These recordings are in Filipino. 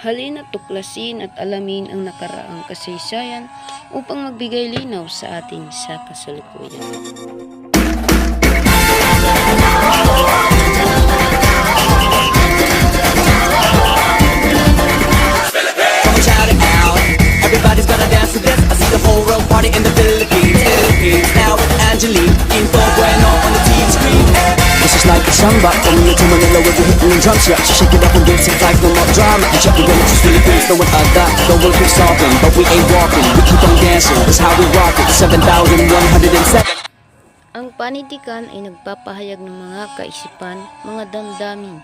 halina tuklasin at alamin ang nakaraang kasaysayan upang magbigay linaw sa atin sa kasalukuyan. Come and shout it out. Everybody's gonna dance to this. I see the whole world party in the Philippines. Philippines. Now with Angelique, Info Bueno on the TV screen. This is like a samba Manila to Manila with the hitting and drums. Yeah, so shake it up and dance it like And check the way it's Philippines, no one adapt. The world keeps talking, but we ain't walking. We keep on dancing. That's how we rock it. 7,107. Ang panitikan ay nagpapahayag ng mga kaisipan, mga damdamin,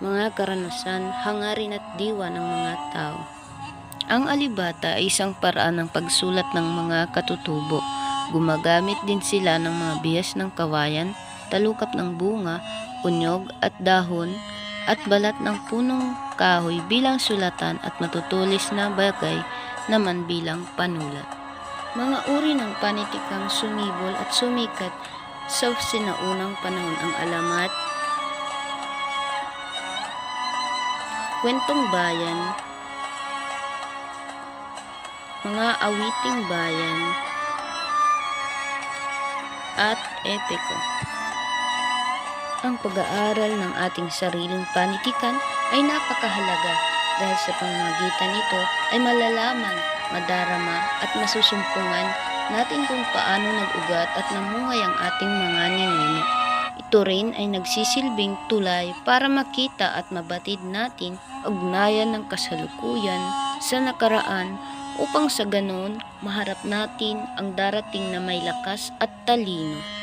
mga karanasan, hangarin at diwa ng mga tao. Ang alibata ay isang paraan ng pagsulat ng mga katutubo. Gumagamit din sila ng mga bihas ng kawayan, talukap ng bunga, unyog at dahon, at balat ng punong kahoy bilang sulatan at matutulis na bagay naman bilang panulat. Mga uri ng panitikang sumibol at sumikat sa sinaunang panahon ang alamat, kwentong bayan, mga awiting bayan, at epiko. Ang pag-aaral ng ating sariling panitikan ay napakahalaga dahil sa pamamagitan nito ay malalaman, madarama at masusumpungan natin kung paano nag-ugat at namuhay ang ating mga ninuno. Ito rin ay nagsisilbing tulay para makita at mabatid natin ugnayan ng kasalukuyan sa nakaraan upang sa ganon maharap natin ang darating na may lakas at talino.